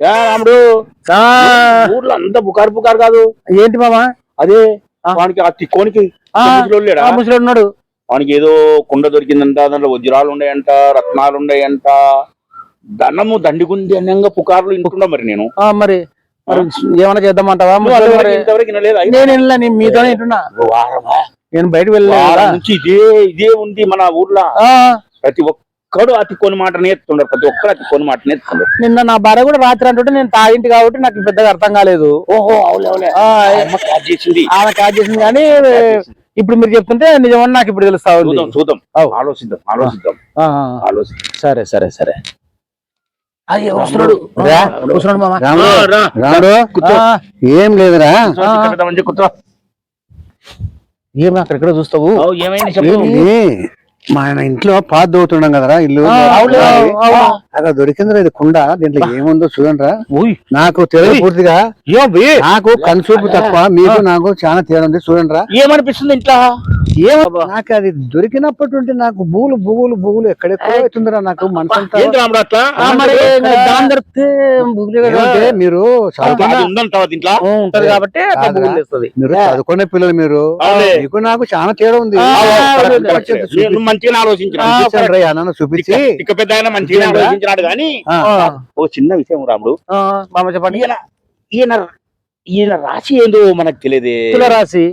రాముడు? ఊర్లో అంత పుకారు పుకారు కాదు. ఏంటి మామా అదే. వానికి ఆ తిక్కోనికి ముసలి ఉన్నాడు. వానికి ఏదో కుండ దొరికిందంట దాంట్లో వజ్రాలు ఉన్నాయంట రత్నాలు ఉన్నాయంట. ధనము దండిగుంది అనంగా పుకార్లు వింటున్నా మరి నేను. మరి ఏమైనా చేద్దామంటావా? నేను నేను మీతోనే వింటున్నా. వారమా? నేను బయటకు వెళ్ళా ఇదే ఇదే ఉంది మన ఊర్లో. ప్రతి ఒక్కడు అతి కొన్ని మాట నేర్చుకున్నారు ప్రతి ఒక్కరు అతి కొన్ని మాట నేర్చుకున్నారు నిన్న నా భార్య కూడా రాత్రి అంటుంటే నేను తాగింటి కాబట్టి నాకు పెద్దగా అర్థం కాలేదు. ఓహో అవులే ఆమె క్యాచ్ చేసింది. కానీ ఇప్పుడు మీరు చెప్తుంటే నిజమని నాకు ఇప్పుడు తెలుస్తా చూద్దాం చూద్దాం. ఆలోచిద్దాం ఆలోచిద్దాం. ఆలోచిద్దాం. సరే సరే సరే. ఏం లేదురా. ఏమి అక్కడెక్కడ చూస్తావు? ఏమైంది? మా ఆయన ఇంట్లో పాత దోగుతున్నాం కదరా ఇల్లు. అక్కడ దొరికిందిరా ఇది కుండ దీంట్లో ఏముందో చూడండిరా. నాకు తెలియదు పూర్తిగా. నాకు కన్సూపు తక్కువ మీకు నాకు చాలా తేడా ఉంది చూడండిరా. ఏమనిపిస్తుంది ఇంట్లో? నాకు అది దొరికినప్పటి నుండి నాకు బుగులు బుగులు బుగులు ఎక్కడెక్కడో అవుతుందిరా నాకు మనసంతా మరి మీరు కాబట్టి చదువుకునే పిల్లలు మీరు. మీకు నాకు చాలా తేడా ఉంది. మంచిగా ఆలోచించిన చూపించి ఇక పెద్ద ఆయన మంచిగా? ఆలోచించినాడు కానీ ఓ చిన్న విషయం రాముడు. చెప్పండి. ఈయన ఈయన ఈయన రాశి ఏందో మనకు తెలియదే. తులరాశి.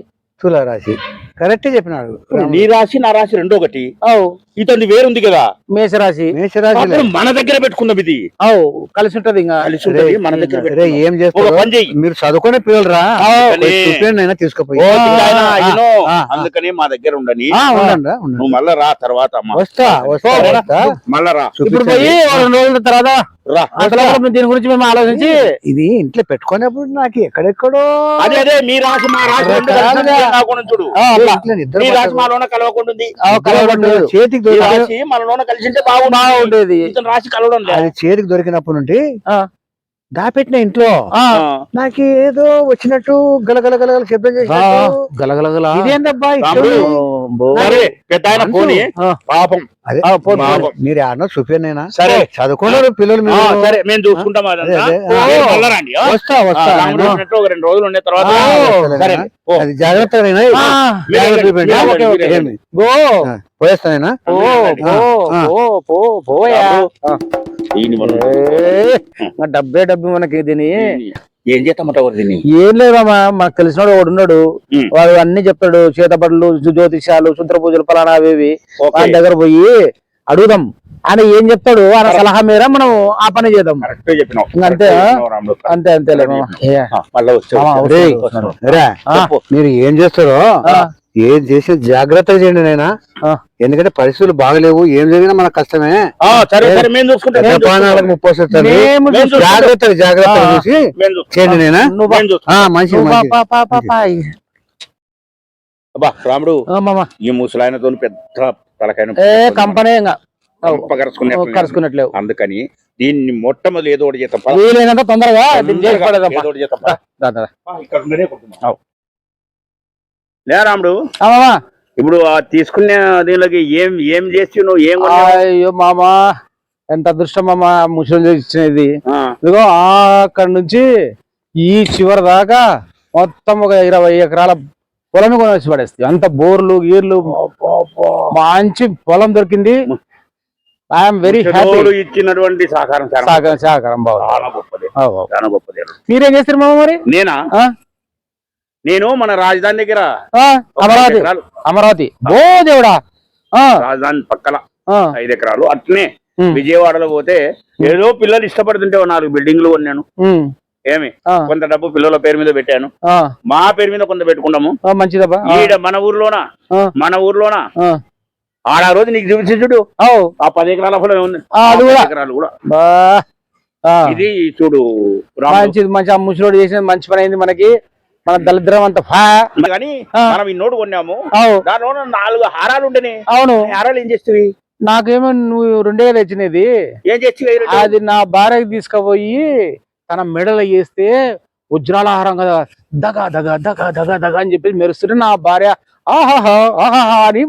తుల రాశి కరెక్ట్ చెప్పినాడు నీ రాశి నా రాశి రెండో ఒకటి. ఇతని వేరుంది కదా. మేషరాశి. మేషరాశి మన దగ్గర పెట్టుకుందాం ఇది అవు కలిసి ఉంటది ఇంకా. కలిసి ఉంటది, మన దగ్గర. ఏం చేస్తారు చెయ్యి మీరు చదువుకునే పిల్లలు రా అందుకని- అయినా తీసుకుపోయి. అందుకని మా దగ్గర ఉండని. నువ్వు మళ్ళా రా తర్వాత వస్తా వస్తా. మళ్ళా రా. ఇప్పుడు. పోయి రెండు రోజుల తర్వాత దీని గురించి మేము ఆలోచించి ఇది ఇంట్లో పెట్టుకునేప్పుడు నాకు ఎక్కడెక్కడో అదే అదే మీ రాశి మా రాశి చూడు. మీ రాశి. మాలోన కలవకుండా ఉంది. చేతికి రాశి మనలోన బాగుండేది. రాశి కలవడం లేదు చేతికి దొరికినప్పటి నుండి ఆ. దాపెట్టిన ఇంట్లో. ఆ, నాకు ఏదో వచ్చినట్టు గలగల గలగల శబ్దం చేసినట్టు. గలగలగల ఇదేందబ్బా పెద్ద ఆయన పోని. పాపం. మీరు ఆడన సరే. చదువుకున్నారు పిల్లలు సరే మేము చూసుకుంటాం? వస్తా వస్తా ఒక రెండు రోజులు ఉండే తర్వాత. అది జాగ్రత్తగా పోయేస్తానేనా డబ్బే డబ్బు మనకి దీని. ఏం చేస్తామంటావు దీన్ని? ఏం లేదమ్మా మనకు తెలిసినోడు ఒకడు ఉన్నాడు. వాడు అన్ని చెప్తాడు చేతబడులు జ్యోతిష్యాలు శుద్ర పూజలు ఫలానా అవి ఇవి. దగ్గర పోయి అడుగుదాం. ఆయన ఏం చెప్తాడు ఆయన సలహా మేర మనం ఆ పని చేద్దాం. అంతే. అంతే అంతేలే. మీరు ఏం చేస్తారో. ఏం చేసి జాగ్రత్తగా చేయండి నైనా. ఎందుకంటే పరిస్థితులు బాగలేవు. ఏం జరిగినా మనకు కష్టమే. ముప్పై జాగ్రత్తగా ఆ. చూసి. చేయండి నేనా. అబ్బా రాముడు ఆ, మామ ఈ ముసలాయనతో పెద్ద తలకాయ కంపెనీ కరుచుకున్నట్లేవు అందుకని దీన్ని మొట్టమొదటి ఏదో ఒకటి. వీలైనంత తొందరగా లే రాముడు. ఇప్పుడు ఆ తీసుకునే దీనికి ఏం ఏం చేసి నువ్వు ఏం? అయ్యో మామ. ఎంత అదృష్టం మామ. ముసలి ఇచ్చినది. ఇదిగో అక్కడ నుంచి ఈ చివరి దాకా మొత్తం ఒక ఇరవై ఎకరాల పొలం కొనేసి పడేస్తుంది. అంత బోర్లు గీర్లు. మంచి పొలం దొరికింది. ఐఎమ్ వెరీ హ్యాపీ ఇచ్చినటువంటి సహకారం సహకారం సహకారం గొప్పది. మీరేం చేస్తారు మామ మరి? నేనా? నేను మన రాజధాని దగ్గర. అమరావతి. అమరావతి. ఓ దేవుడా. రాజధాని పక్కల ఐదు ఎకరాలు. అట్నే విజయవాడలో పోతే ఏదో పిల్లలు ఇష్టపడుతుంటే నాలుగు బిల్డింగ్లు కొన్నాను. ఏమి? కొంత డబ్బు పిల్లల పేరు మీద పెట్టాను. మా పేరు మీద కొంత పెట్టుకున్నాము మంచిదబ్బా మన ఊర్లోన? మన ఊర్లోన? ఆడ ఆ రోజు నీకు చూపించి చూడు. ఆ పది ఎకరాల పొలం ఉంది ఎకరాలు కూడా. ఇది చూడు. మంచిది మంచి ఆ ముసలోడు చేసిన మంచి పని అయింది మనకి. మన దళిద్రం అంత కానీ. మనం ఈ నోటు కొన్నాము. దానిలో నాలుగు హారాలు ఉండని అవును. హారాలు ఏం చేస్తావి? నాకేమో నువ్వు రెండే కదా ఇచ్చినది. ఏం చేస్తావి అది నా భార్యకి తీసుకుపోయి తన మెడలో వేస్తే వజ్రాల ఆహారం కదా. దగ దగ దగ దగ దగ అని చెప్పి మెరుస్తుంటే నా భార్య ఆహాహా ఆహాహా అని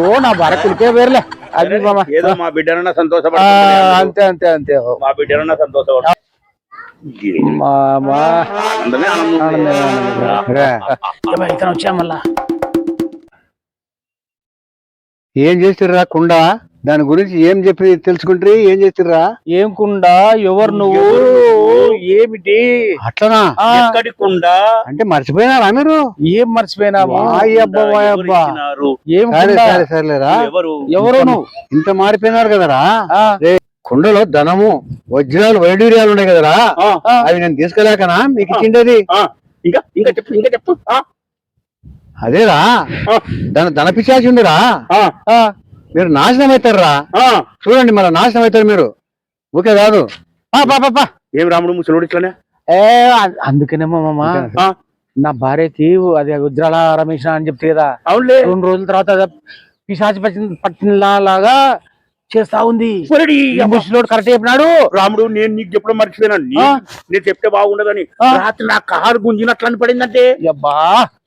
ఓ నా భార్య కులికే వేర్లే అది మా బిడ్డనన్నా ఆ, సంతోషపడుతుంది అంతే అంతే అంతే. మా బిడ్డనన్నా సంతోషపడు ఇతను వచ్చా మళ్ళా? ఏం చేస్తుర్రా కుండ? దాని గురించి ఏం చెప్పి తెలుసుకుంటారు? ఏం చేస్తుర్రా? ఏం కుండా? ఎవరు నువ్వు? ఏమిటి? అట్లనా? ఎక్కడి కుండా? అంటే మర్చిపోయినారా మీరు? ఏం మర్చిపోయినాము. ఇచ్చినారు? ఏం సరే కుండా? సరే సరేలేరా. ఎవరు? ఎవరు నువ్వు? ఇంత మారిపోయినారు కదరా? కుండలో ధనము వజ్రాలు వైడూర్యాలు ఉన్నాయి కదరా? అవి నేను తీసుకెళ్ళాకనా? మీకు ఇచ్చిండేది? ఇంకా ఇంకా చెప్పు ఇంకా చెప్పు. అదేరా. ఆ, ధన ఆ, ఆ, మీరు నాశనం అవుతారా. చూడండి మళ్ళీ నాశనం అవుతారు మీరు. ఓకే కాదు. ఏం రాముడు ముసలోడు ఇట్లానే? ఏ అందుకనేమో మామ. నా భార్యకి అది ఉజ్రాల రమేష్ అని చెప్తే కదా. రెండు రోజుల తర్వాత పిశాచి పట్టిన లాగా చేస్తా ఉంది. ముసలోడు కరెక్ట్ చెప్పినాడు? రాముడు నేను నీకు చెప్పడం మర్చిపోయినా. నేను చెప్తే బాగుండదని. రాత్రి నా కారు గుంజినట్లు అని పడిందంటే అబ్బా.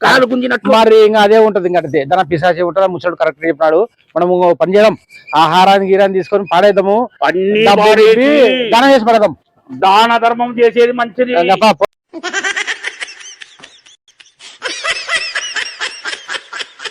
కాలు గుంజినట్లు. మరి ఇంకా అదే ఉంటది ఇంకా అదే. దాని పిశాచి ఉంటుంది? ముసలోడు కరెక్ట్ చెప్పినాడు. మనము పని చేద్దాం. ఆహారాన్ని గీరాన్ని తీసుకొని పాడేద్దాము. అన్ని దానం చేసి పడదాం దాన ధర్మం చేసేది మంచిది.